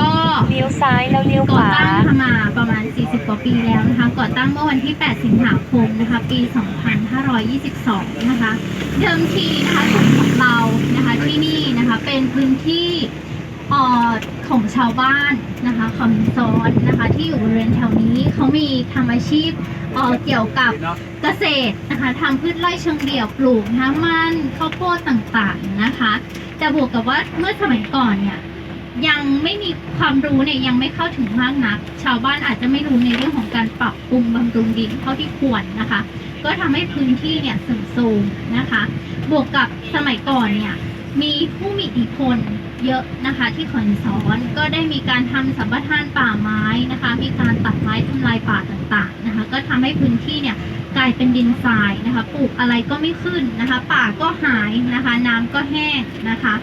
ก็เลี้ยวซ้ายแล้วเลี้ยวขก่อวา ตั้งนะคะมาประมาณ 40 กว่าปีแล้วนะคะ ก่อตั้งเมื่อวันที่ 8 สิงหาคมนะคะ ปี 2522 นะคะ เดิมทีนะคะส่วนของเรานะคะที่นี่นะคะเป็นพื้นที่เอ่อของชาวบ้านนะคะคำซ้อนนะคะที่อยู่บริเวณแถวนี้เขามีทำอาชีพเอ่อเกี่ยวกับ เกษตรนะคะทำพืชไร่เชิงเดี่ยวปลูกนะคะมันข้าวโพดต่างๆนะคะ แต่บวกกับว่าเมื่อสมัยก่อนเนี่ย ยังไม่มีความรู้เนี่ยยังไม่เข้าถึงมากนัก ชาวบ้านอาจจะไม่รู้ในเรื่องของการปรับปรุงบำรุงดินเท่าที่ควรนะคะ ก็ทำให้พื้นที่เนี่ยสื่อมโทรมนะคะ บวกกับสมัยก่อนเนี่ยมีผู้มีอิทธิพลเยอะนะคะที่ขอนสอนก็ได้มีการทำสัมปทานป่าไม้นะคะ มีการตัดไม้ทำลายป่าต่างๆนะคะ ก็ทำให้พื้นที่เนี่ยกลายเป็นดินทรายนะคะ ปลูกอะไรก็ไม่ขึ้นนะคะ ป่าก็หายนะคะ น้ำก็แห้งนะคะ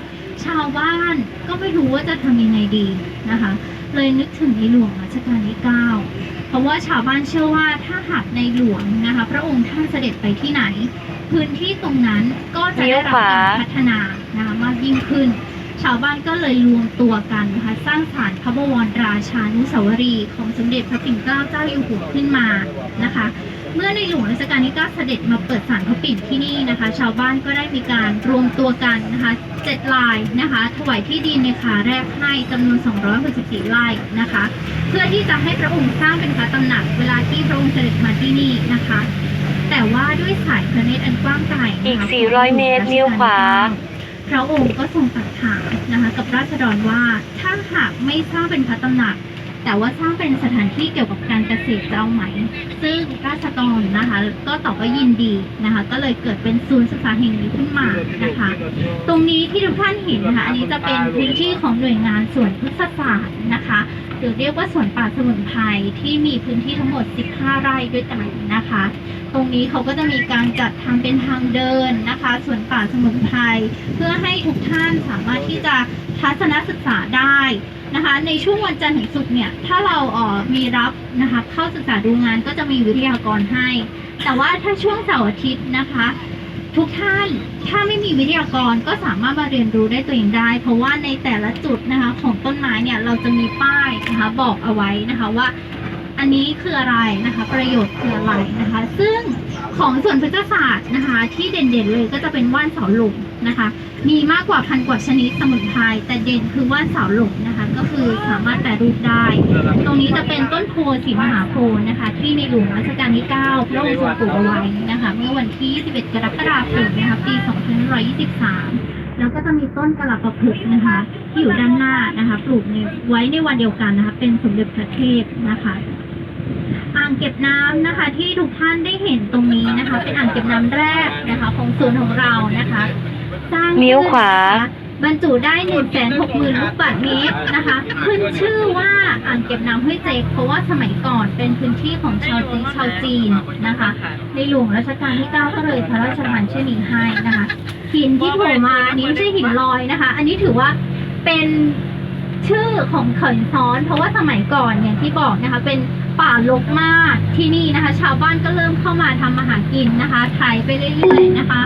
ชาวบ้านก็ไม่รู้ว่าจะทำยังไงดีนะคะ เลยนึกถึงในหลวงรัชกาลที่ 9 เพราะว่าชาวบ้านเชื่อว่าถ้าหากในหลวงนะคะ พระองค์ท่านเสด็จไปที่ไหน พื้นที่ตรงนั้นก็จะได้รับการพัฒนานะคะมากยิ่งขึ้น ชาวบ้านก็เลยรวมตัวกันนะคะสร้างศาลพระบวรราชานุสาวรีย์ของสมเด็จพระปิ่นเกล้าเจ้าอยู่หัวขึ้นมานะคะ เมื่อในหลวงรัชกาลที่ 9 เสด็จมาเปิดศาลพระปิ่นที่นี่นะคะ ชาวบ้านก็ได้มีการรวมตัวกันนะคะเจ็ดลายนะคะถวายที่ดินในขาแรกให้จำนวน 264ไร่นะคะ เพื่อที่จะให้พระองค์สร้างเป็นพระตำหนักเวลาที่พระองค์เสด็จมาที่นี่นะคะ แต่ว่าด้วยสายพระเนตรอันกว้างไกลอีกนะคะ400 เมตรเลี้ยวขวาพระองค์ก็ทรงตรัสถามนะคะกับราษฎรว่าถ้าหากไม่สร้างเป็นพระตำหนัก แต่ว่าสร้างเป็นสถานที่เกี่ยวกับการเกษตรจะเอาไหม ซึ่งราษฎรนะคะ ก็ตอบว่ายินดีนะคะ ก็เลยเกิดเป็นศูนย์ศึกษาแห่งนี้ขึ้นมานะคะ ตรงนี้ที่ทุกท่านเห็นนะคะ อันนี้จะเป็นพื้นที่ของหน่วยงานสวนพฤกษศาสตร์นะคะหรือเรียกว่าสวนป่าสมุนไพรที่มีพื้นที่ทั้งหมด 15 ไร่ด้วยกันนะคะ ตรงนี้เขาก็จะมีการจัดทำเป็นทางเดินนะคะสวนป่าสมุนไพรเพื่อให้ทุกท่านสามารถที่จะทัศนศึกษาได้ นะคะ ในช่วงวันจันทร์ถึงศุกร์เนี่ย ถ้าเราเอ่อมีรับนะคะ เข้าศึกษาดูงานก็จะมีวิทยากรให้ แต่ว่าถ้าช่วงเสาร์อาทิตย์นะคะ ทุกท่านถ้าไม่มีวิทยากรก็สามารถมาเรียนรู้ได้ตัวเองได้ เพราะว่าในแต่ละจุดนะคะของต้นไม้เนี่ยเราจะมีป้ายนะคะบอกเอาไว้นะคะว่า อันนี้คืออะไรนะคะ ประโยชน์คืออะไรนะคะ ซึ่งของส่วนพฤกษศาสตร์นะคะ ที่เด่นๆเลยก็จะเป็นว่านเสาหลุมนะคะ มีมากกว่าพันกว่าชนิดสมุนไพรแต่เด่นคือว่านเสาหลุมนะคะ ก็คือสามารถแปรรูปได้ ตรงนี้จะเป็นต้นโพสีมหาโพธินะคะ ที่ในหลวงรัชกาลที่ 9 พระองค์ทรงปลูกเอาไว้นะคะ เมื่อวันที่ 21 กรกฎาคมนะคะปี 2523แล้วก็จะมีต้นกระหล่ำประพฤกนะคะ ที่อยู่ด้านหน้านะคะ ปลูกในไว้ในวันเดียวกันนะคะ เป็นสมเด็จพระเทพนะคะ อ่างเก็บน้ำนะคะ ที่ทุกท่านได้เห็นตรงนี้นะคะ เป็นอ่างเก็บน้ำแรกนะคะ ของศูนย์ของเรานะคะสร้างขึ้นเลี้ยวขวานะคะบรรจุได้1นึ่งแสนหกหมื่นลูกบาศก์เมตรนะคะ ขึ้นชื่อว่าอ่างเก็บน้ำห้วยเจกเพราะว่าสมัยก่อนเป็นพื้นที่ของชาวจีนชาวจีนนะคะ ในหลวงรัชกาลที่ 9 ก็เลยพระราชทานชื่อนี้ให้นะคะ หินที่โผล่มาอันนี้ไม่ใช่หินลอยนะคะ อันนี้ถือว่าเป็น ชื่อของเขินซ้อน เพราะว่าสมัยก่อนอย่างที่บอกนะคะ เป็นป่ารกมากที่นี่นะคะ ชาวบ้านก็เริ่มเข้ามาทำมาหากินนะคะไถไปเรื่อยๆนะคะ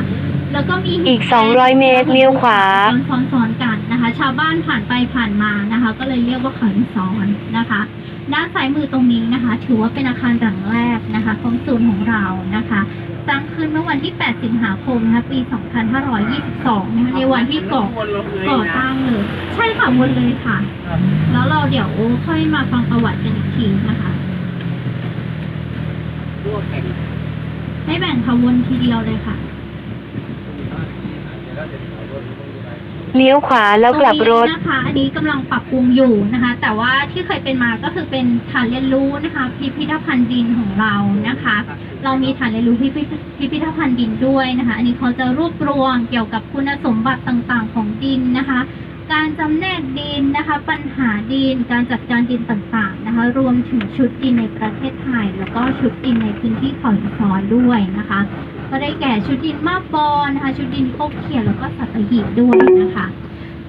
แล้วก็มีหินอีก 200 เมตรเลี้ยวขวาซ้อนๆกันนะคะ ชาวบ้านผ่านไปผ่านมานะคะ ก็เลยเรียกว่าเขินซ้อนนะคะด้านซ้ายมือตรงนี้นะคะ ถือว่าเป็นอาคารหลังแรกนะคะ ของศูนย์ของเรานะคะ สร้างขึ้นเมื่อวันที่ 8 สิงหาคมนะคะปี 2522นะคะในวันที่ก่อก่อตั้งเลยใช่ค่ะวนเลยค่ะ แล้วเราเดี๋ยวค่อยมาฟังประวัติกันอีกทีนะคะไม่แบ่งค่ะวนทีเดียวเลยค่ะ เลี้ยวขวาแล้วกลับรถ ตงนี้นะคะ อันนี้กำลังปรับปรุงอยู่นะคะ แต่ว่าที่เคยเป็นมาก็คือเป็นฐานเรียนรู้นะคะ พิพิธภัณฑ์ดินของเรานะคะ เรามีฐานเรียนรู้พิพิธพิพิธภัณฑ์ดินด้วยนะคะ อันนี้เขาจะรวบรวมเกี่ยวกับคุณสมบัติต่างๆ ของดินนะคะ การจำแนกดินนะคะ ปัญหาดิน การจัดการดินต่างๆนะคะ รวมถึงชุดดินในประเทศไทย แล้วก็ชุดดินในพื้นที่เขาหินซ้อนด้วยนะคะ ก็ได้แก่ชุดดินมาบอนนะคะ ชุดดินโคกเขียนแล้วก็สัตหีบด้วยนะคะ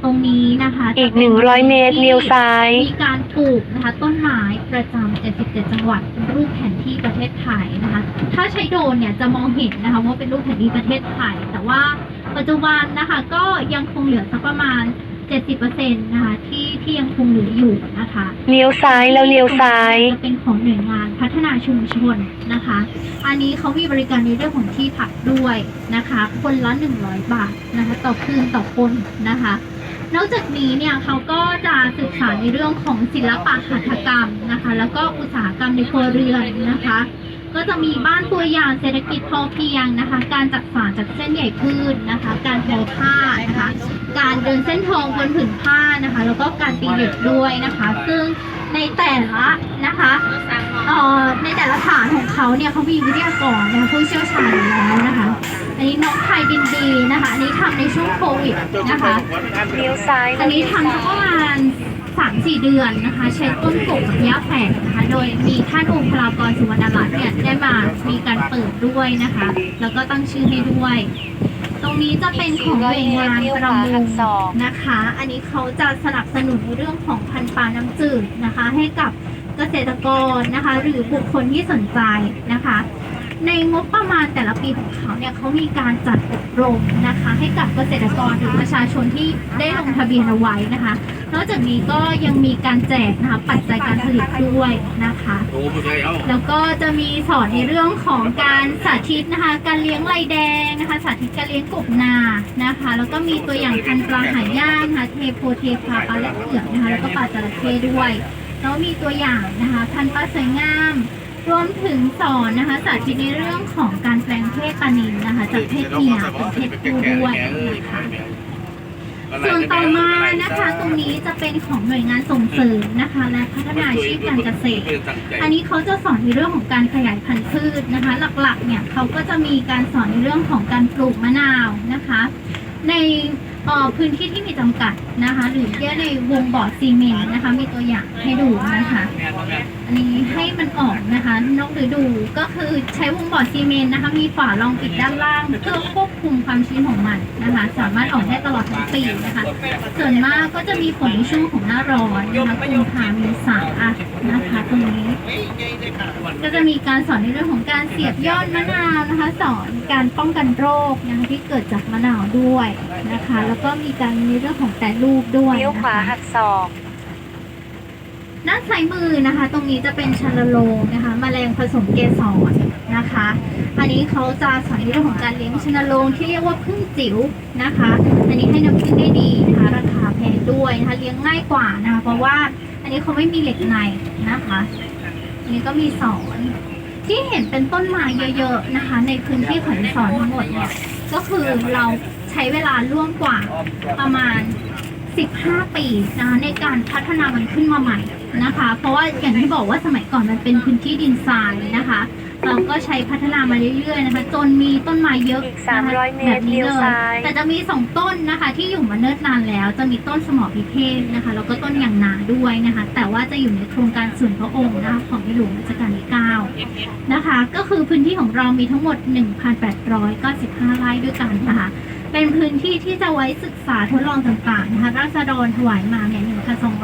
ตรงนี้นะคะอีกจะป็น100เมตรเลี้ยวซ้าย มีการปลูกนะคะ ต้นไม้ประจำ77 จังหวัดเป็นรูปแผนที่ประเทศไทยนะคะ ถ้าใช้โดรนเนี่ยจะมองเห็นนะคะว่าเป็นรูปแผนที่ประเทศไทย แต่ว่าปัจจุบันนะคะ ก็ยังคงเหลือสักประมาณ 70%นะคะที่ที่ยังคงเหลืออยู่นะคะเลี้ยวซ้ายแล้วเลี้ยวซ้าย จะเป็นของหน่วยงานพัฒนาชุมชนนะคะ อันนี้เขามีบริการในเรื่องของที่พักด้วยนะคะ คนละ 100 บาทนะคะ ต่อคืนต่อคนนะคะ นอกจากนี้เนี่ยเขาก็จะศึกษาในเรื่องของศิลปะหัตถกรรมนะคะ แล้วก็อุตสาหกรรมในครัวเรือนนะคะ ก็จะมีบ้านตัวอย่างเศรษฐกิจพอเพียงนะคะ การจักสานจากเส้นใหญ่พืชนะคะ การทอผ้านะคะ การเดินเส้นทองบนผืนผ้านะคะ แล้วก็การตีเหล็กด้วยนะคะ ซึ่ง ในแต่ละนะคะเอ่อในแต่ละฐานของเขาเนี่ยเขามีวิทยากรนะคะผู้เชี่ยวชาญอยู่แล้วนะคะอันนี้น้องไทยดินดีนะคะอันนี้ทำในช่วงโควิดนะคะเลี้ยวซ้ายอันนี้ทำสักประมาณสามสี่เดือนนะคะ ใช้ต้นกบกับหญ้าแฝกนะคะ โดยมีท่านองค์พลากรสุวรรณรัตน์เนี่ยได้มามีการเปิดด้วยนะคะ แล้วก็ตั้งชื่อให้ด้วย ตรงนี้จะเป็นของหน่วยงานประมงนะคะ อันนี้เขาจะสนับสนุนเรื่องของพันธุ์ปลาน้ำจืดนะคะ ให้กับเกษตรกรนะคะ หรือบุคคลที่สนใจนะคะ ในงบประมาณแต่ละปีของเขาเนี่ยเขามีการจัดอบรมนะคะ ให้กับเกษตรกรหรือประชาชนที่ได้ลงทะเบียนเอาไว้นะคะ นอกจากนี้ก็ยังมีการแจกนะคะปัจจัยการผลิตด้วยนะคะ แล้วก็จะมีสอนในเรื่องของการสาธิตนะคะ การเลี้ยงไลแดงนะคะ สาธิตการเลี้ยงกบนานะคะ แล้วก็มีตัวอย่างพันธุ์ปลาหายากนะคะเทโพเทพาปลาและเผือกนะคะแล้วก็ปลาจระเข้ด้วยแล้วมีตัวอย่างนะคะพันธุ์ปลาสวยงาม รวมถึงสอนนะคะสาธิตในเรื่องของการแปลงเพศปลานิลนะคะจากเพศเมียเป็นเพศผู้ด้วยนะคะส่วนต่อมานะคะตรงนี้จะเป็นของหน่วยงานส่งเสริมนะคะ และพัฒนาอาชีพการเกษตร อันนี้เขาจะสอนในเรื่องของการขยายพันธุ์พืชนะคะ หลักๆเนี่ยเขาก็จะมีการสอนในเรื่องของการปลูกมะนาวนะคะ ในเอ่อพื้นที่ที่มีจำกัดนะคะ หรือแค่ในวงบ่อซีเมนต์นะคะ มีตัวอย่างให้ดูนะคะ อันนี้ให้มันออกนะคะนอกฤดูก็คือใช้วงบ่อซีเมนต์นะคะ มีฝารองปิดด้านล่างเพื่อควบคุมความชื้นของมันนะคะ สามารถออกได้ตลอดทั้งปีนะคะ ส่วนมากก็จะมีผลในช่วงของหน้าร้อนนะคะกุมภาเมษานะคะตรงนี้ก็จะมีการสอนในเรื่องของการเสียบยอดมะนาวนะคะ สอนการป้องกันโรคนะคะที่เกิดจากมะนาวด้วยนะคะ แล้วก็มีการในเรื่องของแต่รูปด้วยเลี้ยวขวานะคะหักศอก ด้านซ้ายมือนะคะ ตรงนี้จะเป็นชันโลงนะคะแมลงผสมเกสรนะคะ อันนี้เขาจะสอนในเรื่องของการเลี้ยงชันโลงที่เรียกว่าพึ่งจิ๋วนะคะ อันนี้ให้น้ำพึ่งได้ดีนะคะราคาแพงด้วยนะคะเลี้ยงง่ายกว่านะคะ เพราะว่าอันนี้เขาไม่มีเหล็กในนะคะอันนี้ก็มีสอนที่เห็นเป็นต้นไม้เยอะๆนะคะ ในพื้นที่ของสอนทั้งหมดเนี่ยก็คือเราใช้เวลาร่วมกว่าประมาณ 15 ปีนะคะในการพัฒนามันขึ้นมาใหม่นะคะ เพราะว่าอย่างที่บอกว่าสมัยก่อนมันเป็นพื้นที่ดินทรายนะคะ เราก็ใช้พัฒนามาเรื่อยๆนะคะ จนมีต้นไม้เยอะอีกนะคะ300เมตรแบบนี้เลี้ยวเลยซ้าย แต่จะมีสองต้นนะคะ ที่อยู่มาเนิ่นนานแล้ว จะมีต้นสมอพิเทศนะคะแล้วก็ต้นยางนาด้วยนะคะ แต่ว่าจะอยู่ในโครงการส่วนพระองค์นะคะของในหลวงรัชกาลที่9นะคะ ก็คือพื้นที่ของเรามีทั้งหมด 1,895ไร่ด้วยกันนะคะ เป็นพื้นที่ที่จะไว้ศึกษาทดลองต่างๆนะคะราษฎรถวายมาเนี่ย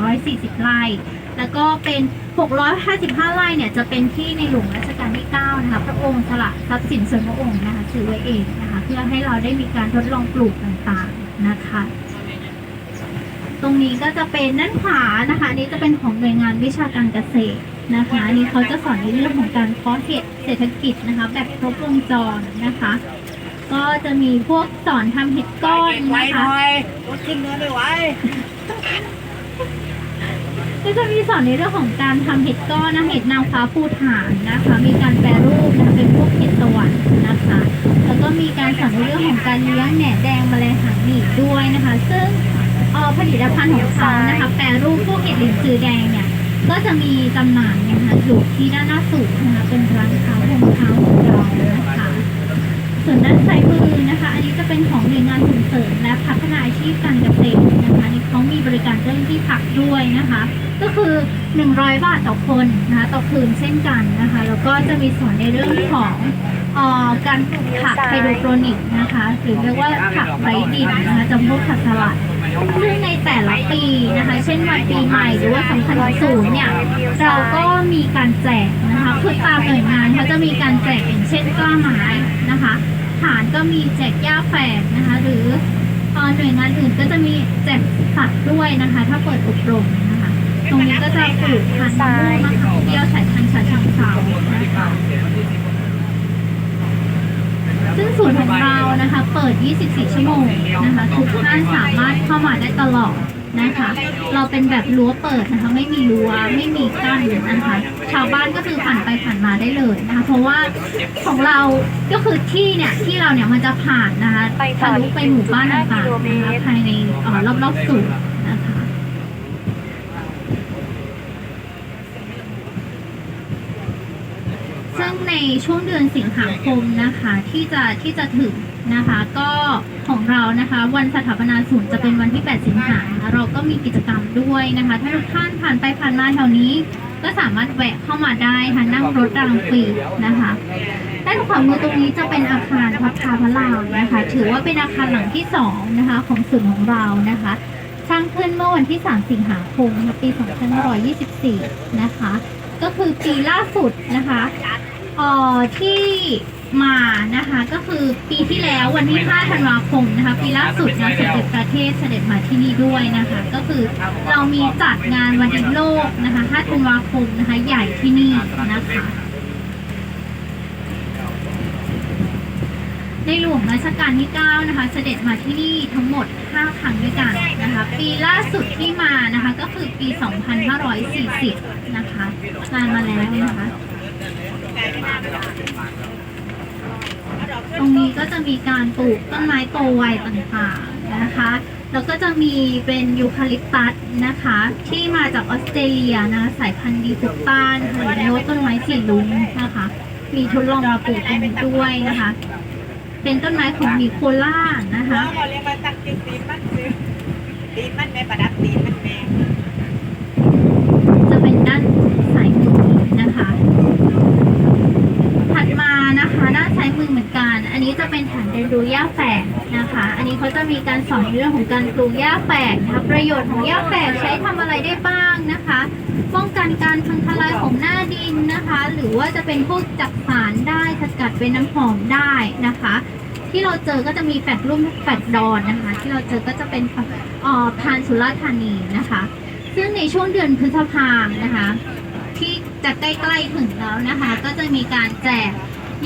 1,240 ไร่ แล้วก็เป็น 655 ไร่เนี่ยจะเป็นที่ในหลวงรัชกาลที่ 9 นะคะ พระองค์สละทรัพย์สินส่วนพระองค์นะคะซื้อไว้เองนะคะ เพื่อให้เราได้มีการทดลองปลูกต่างๆนะคะ ตรงนี้ก็จะเป็นด้านขวานะคะอันนี้จะเป็นของหน่วยงานวิชาการเกษตรนะคะอันนี้เขาจะสอนในเรื่องของการเพาะเห็ดเศรษฐกิจนะคะ แบบครบวงจรนะคะ ก็จะมีพวกสอนทำเห็ดก้อนนะคะรถขึ้นเนื้อไม่ไหวก็จะมีสอนในเรื่องของการทำเห็ดก้อนนะเห็ดนางฟ้าภูฐานนะคะ มีการแปรรูปนะคะเป็นพวกเห็ดสวรรค์นะคะ แล้วก็มีการสอนในเรื่องของการเลี้ยงแหน่แดงแมลงหางหนีบด้วยนะคะ ซึ่งเอ่อผลิตภัณฑ์ของเขานะคะแปรรูปพวกเห็ดหลินจือแดงเนี่ย ก็จะมีจำหน่ายนะคะอยู่ที่ด้านหน้าสุดนะคะเป็นร้านค้ารองเท้าของเรานะคะ ส่วนด้านซ้ายมือนะคะ อันนี้จะเป็นของหน่วยงานส่งเสริมและพัฒนาอาชีพการเกษตรนะคะนี่เขามีบริการเรื่องที่พักด้วยนะคะ ก็คือ 100 บาทต่อคนนะคะต่อคืนเช่นกันนะคะ แล้วก็จะมีสอนในเรื่องของออการปลูกผักไฮโดรโปรนิกนะคะ หรือเรียกว่าผักไร้ดินนะคะจำพวกผักสลัดซึ่งในแต่ละปีนะคะ เช่นวันปีใหม่หรือว่า2020เนี่ย เราก็มีการแจกนะคะคือตามหน่วยงานเขาจะมีการแจกอย่างเช่นกล้าไม้นะคะ ฐานก็มีแจกหญ้าแฝกนะคะ หรือเอ่อหน่วยงานอื่นก็จะมีแจกสัตว์ด้วยนะคะ ถ้าเปิดอบรมนะคะ ตรงนี้ก็จะปลูกพันธุ์มะม่วงมะขามเปรี้ยวสายพันธุ์ฉะเชิงเทรานะคะซึ่งศูนย์ของเรานะคะ เปิด 24 ชั่วโมงนะคะ ทุกท่านสามารถเข้ามาได้ตลอด นะคะ เราเป็นแบบรั้วเปิดนะคะ ไม่มีรั้วไม่มีกั้นนะคะ ชาวบ้านก็คือผ่านไปผ่านมาได้เลยนะคะ เพราะว่าของเราก็คือที่เนี่ยที่เราเนี่ยมันจะผ่านนะคะไปทะลุไปหมู่บ้านต่างๆนะคะภายในอ่อรอบๆศูนย์นะคะซึ่งในช่วงเดือนสิงหาคมนะคะที่จะที่จะถึงนะคะก็ ของเรานะคะ วันสถาปนาศูนย์จะเป็นวันที่ 8 สิงหาเราก็มีกิจกรรมด้วยนะคะ ถ้าทุกท่านผ่านไปผ่านมาแถวนี้ ก็สามารถแวะเข้ามาได้ค่ะนั่งรถรางฟรีนะคะด้านขวามือตรงนี้จะเป็นอาคารพัฒนาพระรามนะคะ ถือว่าเป็นอาคารหลังที่สองนะคะของศูนย์ของเรานะคะสร้างขึ้นเมื่อวันที่ 3 สิงหาคมนปี 2524 นะคะ ก็คือปีล่าสุดนะคะเอ่อที่ มานะคะ ก็คือปีที่แล้ววันที่ 5 ธันวาคมนะคะ ปีล่าสุดนะสมเด็จพระเทพเสด็จมาที่นี่ด้วยนะคะ ก็คือเรามีจัดงานวันด็กโลกนะคะ 5 ธันวาคมนะคะ ใหญ่ที่นี่นะคะในหลวงรัชกาลที่ 9 นะคะ เสด็จมาที่นี่ทั้งหมด 5 ครั้งด้วยกันนะคะ ปีล่าสุดที่มานะคะ ก็คือปี 2540 นะคะนานมาแล้วนะคะ ตรงนี้ก็จะมีการปลูกต้นไม้โตไวต่างๆนะคะ แล้วก็จะมีเป็นยูคาลิปตัสนะคะ ที่มาจากออสเตรเลียนะสายพันธุ์ดีฟุกต้านหรือโน้ตต้นไม้สีลุงนะคะ มีทดลองมาปลูกตรงนี้ด้วยนะคะ เป็นต้นไม้ของนิโคล่านะคะเขาเรียกว่าตักกินตีนมันตีนมันแม่ประดับตีนมันแม่ จะเป็นด้านสายมือนะคะ ถัดมานะคะด้านซ้ายมือเหมือนกั นอันนี้จะเป็นฐานเรียนรู้หญ้าแฝกนะคะ อันนี้เขาจะมีการสอนในเรื่องของการปลูกหญ้าแฝกนะคะประโยชน์ของหญ้าแฝกใช้ทำอะไรได้บ้างนะคะ ป้องกันการพังทลายของหน้าดินนะคะ หรือว่าจะเป็นพวกจักสารได้สกัดเป็นน้ำหอมได้นะคะ ที่เราเจอก็จะมีแฝกรุ่มแฝกดอนนะคะ ที่เราเจอก็จะเป็นอ่อพานสุราธานีนะคะ ซึ่งในช่วงเดือนพฤษภานะคะ ที่จะใกล้ๆถึงแล้วนะคะ ก็จะมีการแจก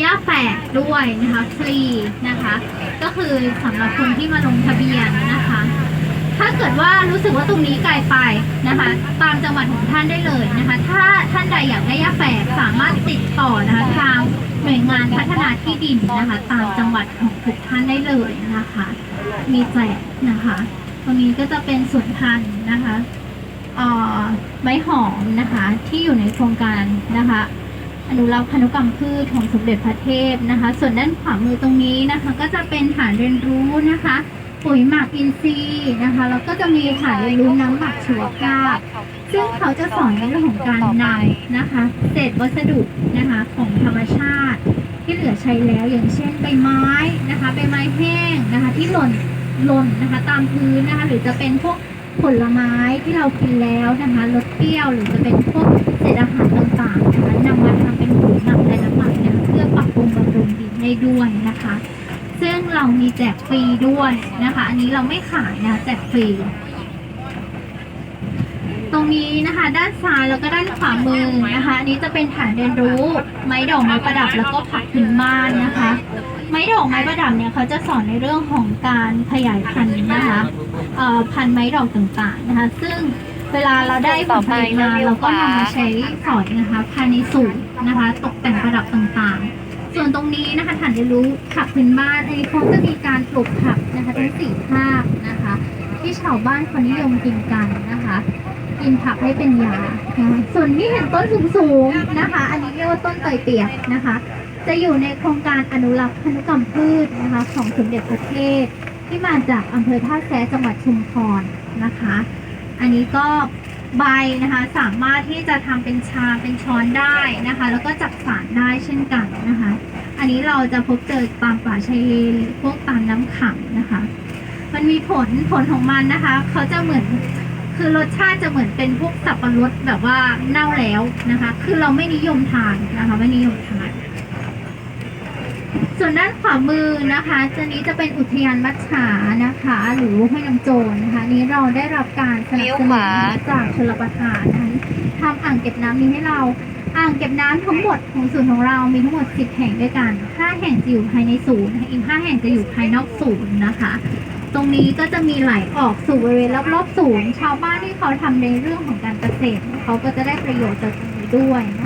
ย่าแฝกด้วยนะคะฟรีนะคะ ก็คือสำหรับคนที่มาลงทะเบียนนะคะ ถ้าเกิดว่ารู้สึกว่าตรงนี้ไกลไปนะคะ ตามจังหวัดของท่านได้เลยนะคะ ถ้าท่านใดอยากได้ย่าแฝกสามารถติดต่อนะคะทางหน่วยงานพัฒนาที่ดินนะคะ ตามจังหวัดของทุกท่านได้เลยนะคะ มีแจกนะคะตรงนี้ก็จะเป็นสวนพันธุ์นะคะเอ่อไม้หอมนะคะที่อยู่ในโครงการนะคะ อนุรักษ์พันธุกรรมพืชของสมเด็จพระเทพนะคะ ส่วนด้านขวามือตรงนี้นะคะ ก็จะเป็นฐานเรียนรู้นะคะ ปุ๋ยหมักอินทรีย์นะคะแล้วก็จะมีฐานเรียนรู้น้ำหมักชีวภาพซึ่งเขาจะสอนในเรื่องของการนำนะคะ เศษวัสดุนะคะของธรรมชาติ ที่เหลือใช้แล้วอย่างเช่นใบไม้นะคะใบไม้แห้งนะคะ ที่หล่นหล่นนะคะ ตามพื้นนะคะ หรือจะเป็นพวก ผลไม้ที่เรากินแล้วนะคะรสเปรี้ยวหรือจะเป็นพวกเศษอาหารต่างๆนะคะนำมาทำเป็นปุ๋ยหมักและน้ำหมักนะคะเพื่อปรับปรุงบำรุงดินได้ด้วยนะคะ ซึ่งเรามีแจกฟรีด้วยนะคะ อันนี้เราไม่ขายนะแจกฟรีตรงนี้นะคะ ด้านซ้ายแล้วก็ด้านขวามือนะคะอันนี้จะเป็นฐานเรียนรู้ ไม้ดอกไม้ประดับแล้วก็ผักพื้นบ้านนะคะ ไม้ดอกไม้ประดับเนี่ยเขาจะสอนในเรื่องของการขยายพันธุ์นะคะ เอ่อพันไม้ดอกต่างๆนะคะ ซึ่งเวลาเราได้ผลผลิตมาเราก็นำมาใช้สอยนะคะภายในสูตรนะคะ ตกแต่งประดับต่างๆ ส่วนตรงนี้นะคะฐานเรียนรู้ผักพื้นบ้านอันนี้เขาจะมีการปลูกผักนะคะทั้งสี่ภาคนะคะ ที่ชาวบ้านเขานิยมกินกันนะคะ กินผักให้เป็นยานะคะส่วนที่เห็นต้นสูงๆนะคะ อันนี้เรียกว่าต้นเตยเปียกนะคะ จะอยู่ในโครงการอนุรักษ์พันธุกรรมพืชนะคะ ของสมเด็จพระเทพ ที่มาจากอำเภอท่าแซจังหวัดชุมพรนะคะ อันนี้ก็ใบนะคะสามารถที่จะทำเป็นชาเป็นช้อนได้นะคะ แล้วก็จับสารได้เช่นกันนะคะ อันนี้เราจะพบเจอตามป่าชายเลนหรือพวกตามน้ำขังนะคะ มันมีผลผลของมันนะคะเขาจะเหมือนคือรสชาติจะเหมือนเป็นพวกสับปะรดแบบว่าเน่าแล้วนะคะ คือเราไม่นิยมทานนะคะ ไม่นิยมทาน ส่วนด้านขวามือนะคะจะนี้จะเป็นอุทยานมัชฉานะคะ หรือห้วยน้ำโจรนะคะอันนี้เราได้รับการสนับเลี้ยวสขนุนวาจากชลประทานนั้นทำอ่างเก็บน้ำนี้ให้เราอ่างเก็บน้ำทั้งหมดของศูนย์ของเรามีทั้งหมด 10 แห่งด้วยกัน 5 แห่งจะอยู่ภายในศูนย์อีก 5 แห่งจะอยู่ภายนอกศูนย์นะคะ ตรงนี้ก็จะมีไหลออกสู่บริเวณรอบๆศูนย์ชาวบ้านที่เขาทำในเรื่องของการเกษตรเขาก็จะได้ประโยชน์จากตรงนี้ด้วยนะ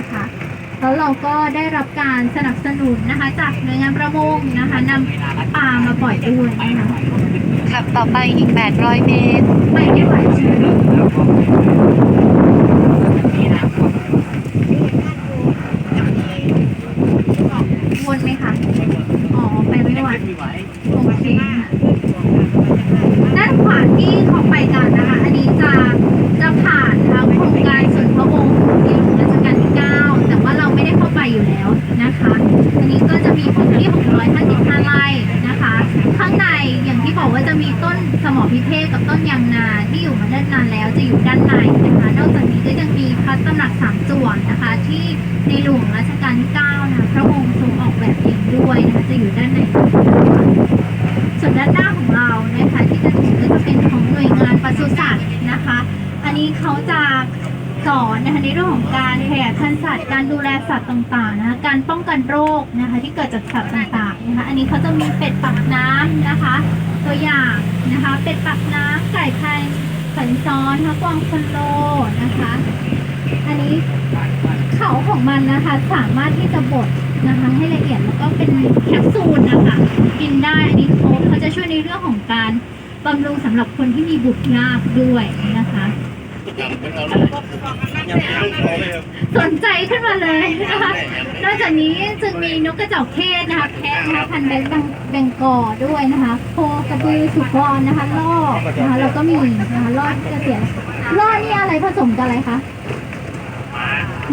คะ แล้วเราก็ได้รับการสนับสนุนนะคะ จากหน่วยงานประมงนะคะนำปลามาปล่อยด้วยนะคะขับต่อไปอีก 800 เมตรไปไม่ไหวใช่ไหมวนไหมคะ อ๋อ ไปไม่ไหวโอเคค่ะด้านขวาที่ จากสัตว์ต่างๆนะคะ อันนี้เขาจะมีเป็ดปักน้ำนะคะ ตัวอย่างนะคะ เป็ดปักน้ำไก่ไข่สันซ้อนนะคะกวางคนโลนะคะ อันนี้เขาของมันนะคะ สามารถที่จะบดนะคะ ให้ละเอียดแล้วก็เป็นแคปซูลนะคะ กินได้อันนี้เขาเขาจะช่วยในเรื่องของการบำรุงสำหรับคนที่มีบุตรยากด้วยนะคะ สนใจขึ้นมาเลยนะคะ นอกจากนี้จึงมีนกกระจอกเทศนะคะแพะนะคะพันธุ์แบงแบงแบงกอด้วยนะคะโคกระบือสุกรนะคะล่อนะคะแล้วก็มีนะคะล่อที่เกษียล่อนี่อะไรผสมกับอะไรคะ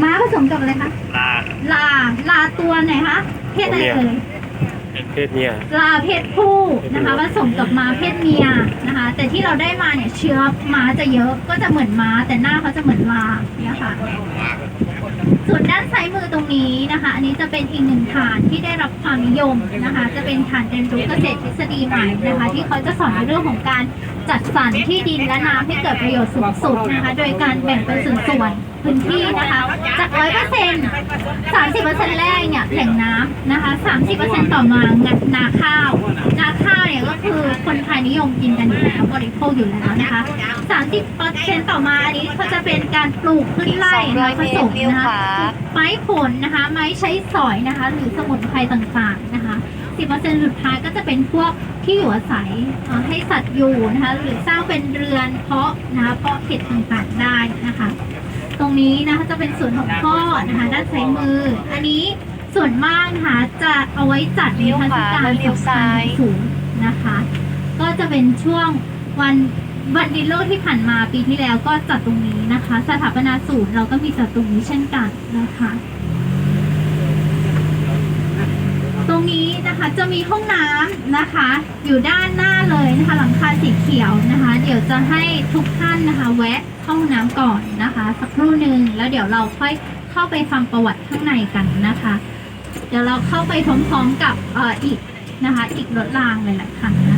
ม้าผสมกับอะไรคะลาลาลาตัวไหนคะเพศอะไรเอ่ย เพศเมียลาเพศผู้นะคะผสมกับม้าเพศเมียนะคะ แต่ที่เราได้มาเนี่ยเชื้อม้าจะเยอะก็จะเหมือนม้า แต่หน้าเขาจะเหมือนลานะคะส่วนด้านซ้ายมือตรงนี้นะคะ อันนี้จะเป็นอีกหนึ่งฐานที่ได้รับความนิยมนะคะ จะเป็นฐานเรียนรู้เกษตรทฤษฎีใหม่นะคะ ที่เขาจะสอนในเรื่องของการจัดสรรที่ดินและน้ำให้เกิดประโยชน์สูงสุดนะคะ โดยการแบ่งเป็นส่วนๆ พื้นที่นะคะจากร้อยเปอร์เซ็นต์สามสิบเปอร์เซ็นต์แรกเนี่ยแหล่งน้ำนะคะสามสิบเปอร์เซ็นต์ต่อมานาข้าว นาข้าวเนี่ยก็คือคนไทยนิยมกินกันอยู่แล้วบริโภคอยู่แล้วนะคะสามสิบเปอร์เซ็นต์ต่อมาอันนี้เขาจะเป็นการปลูกพืชไร่อีก200ผสมเมตรเลี้ยวนะขคะวาไม้ผลนะคะ ไม้ใช้สอยนะคะ หรือสมุนไพรต่างๆนะคะสิบเปอร์เซ็นต์สุดท้ายก็จะเป็นพวกที่อยู่อาศัยเอ่อให้สัตว์อยู่นะคะ หรือสร้างเป็นเรือนเพาะนะคะเพาะเห็ดต่างๆได้นะคะ ตรงนี้นะคะจะเป็นส่วนของพ่อนะคะด้านซ้ายมือ อันนี้ส่วนมากนะคะจะเอาไว้จัดในเทศการแล้วเลี้ยวสำคัญสูงนะคะ ก็จะเป็นช่วงวันวันดินโลกที่ผ่านมาปีที่แล้วก็จัดตรงนี้นะคะ สถาปนาศูนย์เราก็มีจัดตรงนี้เช่นกันนะคะ ต รงนี้นะคะจะมีห้องน้ำนะคะ อยู่ด้านหน้าเลยนะคะ หลังคาสีเขียวนะคะ เดี๋ยวจะให้ทุกท่านนะคะ แวะห้องน้ำก่อนนะคะ สักครู่หนึ่งแล้วเดี๋ยวเราค่อยเข้าไปฟังประวัติข้างในกันนะคะ เดี๋ยวเราเข้าไปพร้อมๆกับอ,อ,อีกนะคะ อีกรถรางหลายๆคันนะคะ